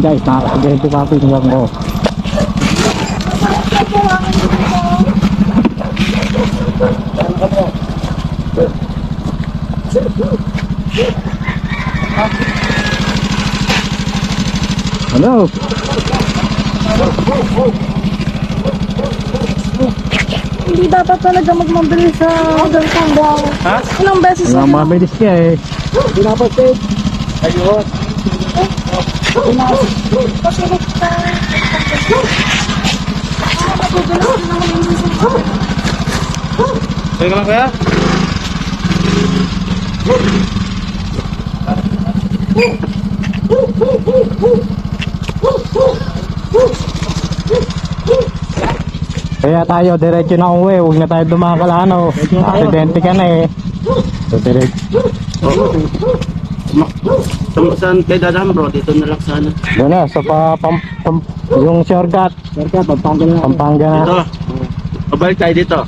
guys, nakakagente pa pinggan ko. Ano? Hindi dapat talaga magmabilis sa ganitong buhang. Ha? Ilang beses Wala na mabilis ka eh. Pinapasig. Ayun. Pasilip ka. Ah, mabilis na naman. Teka lang kaya? Kaya tayo, diretso na uwi. Huwag na tayo dumakal ano. Aksidente ka na eh. So, diretso. Oo. Sa- Saan kayo dadaan bro? Dito na lang sana. Doon na, sa pa, pam, pam, yung shortcut. Shortcut, Pampanga na. Pampanga na. Dito. Pabalik tayo dito.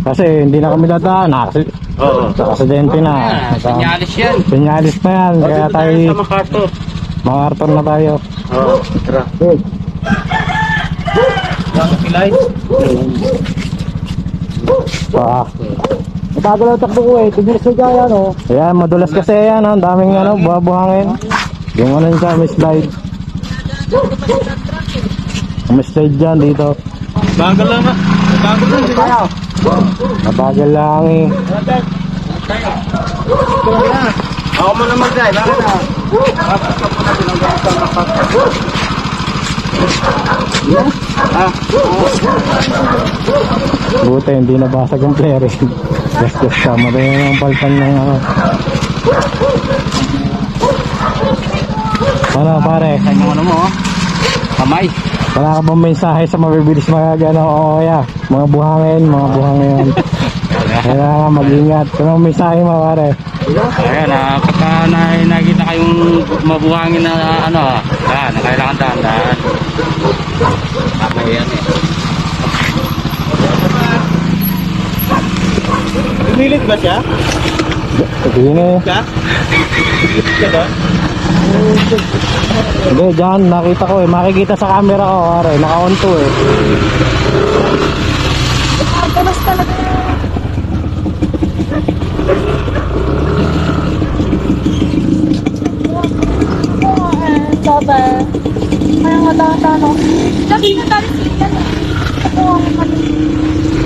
Kasi hindi na kami dadaan. Aksid- Oo. Sa aksidente na. Sa, Sinyalis yan. Sinyalis na yan. Kaya Dito tayo, sa MacArthur. mga arton na tayo. Oo. Tara. Kilay. Pa. Matagal ang takbo ko eh. Tumilis na kaya no. Ayan, madulas kasi yan. Ang daming ano, buha-buhangin. Yung ano yung sa slide. May slide dyan dito. Bagal lang ha. Bagal lang. di ba? Mabagal lang eh. Ako mo na mag-drive. Bakit na? Bakit ka po na pinanggawa sa MacArthur? Ah, Buti, hindi nabasag ang eh. Gastos ka. Madaya yung paltan ng ano. Ano pare? Saan yung ano mo? oh? Kamay. Wala ka bang mensahe sa mabibilis mga ano, o ya, mga buhangin, mga buhangin. Kailangan mag-ingat. Ano ang mensahe mo pare? Ayan, ah, pagka na, nakita kayong mabuhangin na ano, ah, na kailangan dahan-dahan. Yan eh. Lumilit ba siya? Sige na eh. Siya? Siya ba? Hindi, dyan, nakita ko eh. Makikita sa camera ko, pare. Naka-on to eh. Ang tulas talaga. ba? Parang matatanong. Sabi na tayo siya. Oo, oh,